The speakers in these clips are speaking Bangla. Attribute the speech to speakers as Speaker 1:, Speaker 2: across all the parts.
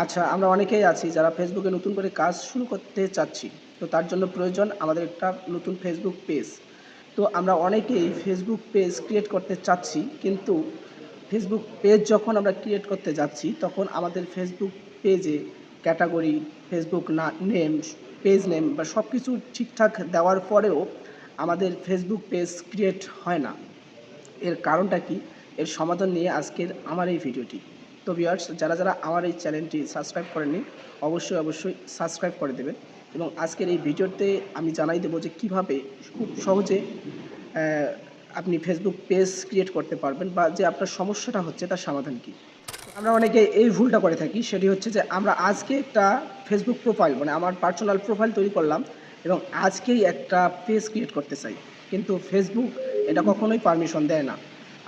Speaker 1: আচ্ছা আমরা অনেকেই আছি যারা ফেসবুকে নতুন করে কাজ শুরু করতে চাচ্ছি। তো তার জন্য প্রয়োজন আমাদের একটা নতুন ফেসবুক পেজ তো আমরা অনেকেই ফেসবুক পেজ ক্রিয়েট করতে চাচ্ছি, কিন্তু ফেসবুক পেজ যখন আমরা ক্রিয়েট করতে যাচ্ছি, তখন আমাদের ফেসবুক পেজে ক্যাটাগরি ফেসবুক না নেম পেজ নেম বা সব কিছু ঠিকঠাক দেওয়ার পরেও আমাদের ফেসবুক পেজ ক্রিয়েট হয় না। এর কারণটা কি? এর সমাধান নিয়ে আজকের আমার এই ভিডিওটি তো ভিউয়ার্স যারা যারা আমার এই চ্যানেলটি সাবস্ক্রাইব করেননি, অবশ্যই অবশ্যই সাবস্ক্রাইব করে দেবেন। এবং আজকের এই ভিডিওতে আমি জানাই দেবো যে কীভাবে খুব সহজে আপনি ফেসবুক পেজ ক্রিয়েট করতে পারবেন বা যে আপনার সমস্যাটা হচ্ছে তার সমাধান কি। আমরা অনেকে এই ভুলটা করে থাকি, সেটি হচ্ছে যে আমরা আজকে একটা ফেসবুক প্রোফাইল মানে আমার পার্সোনাল প্রোফাইল তৈরি করলাম এবং আজকেই একটা পেজ ক্রিয়েট করতে চাই। কিন্তু ফেসবুক এটা কখনোই পারমিশন দেয় না।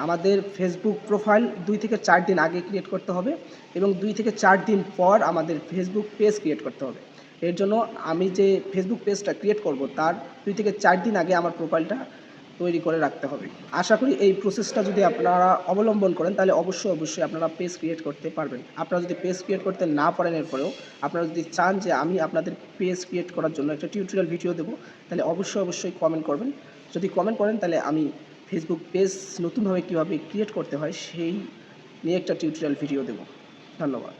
Speaker 1: আমাদের ফেসবুক প্রোফাইল দুই থেকে চার দিন আগে ক্রিয়েট করতে হবে এবং দুই থেকে চার দিন পর আমাদের ফেসবুক পেজ ক্রিয়েট করতে হবে। এর জন্য আমি যে ফেসবুক পেজটা ক্রিয়েট করব, তার দুই থেকে চার দিন আগে আমার প্রোফাইলটা তৈরি করে রাখতে হবে। আশা করি এই প্রসেসটা যদি আপনারা অবলম্বন করেন, তাহলে অবশ্যই অবশ্যই আপনারা পেজ ক্রিয়েট করতে পারবেন। আপনারা যদি পেজ ক্রিয়েট করতে না পারেন এরপরেও, আপনারা যদি চান যে আমি আপনাদের পেজ ক্রিয়েট করার জন্য একটা টিউটোরিয়াল ভিডিও দেবো, তাহলে অবশ্যই অবশ্যই কমেন্ট করবেন। যদি কমেন্ট করেন, তাহলে আমি ফেসবুক পেজ নতুনভাবে কীভাবে ক্রিয়েট করতে হয় সেই নিয়ে একটা টিউটোরিয়াল ভিডিও দেবো। ধন্যবাদ।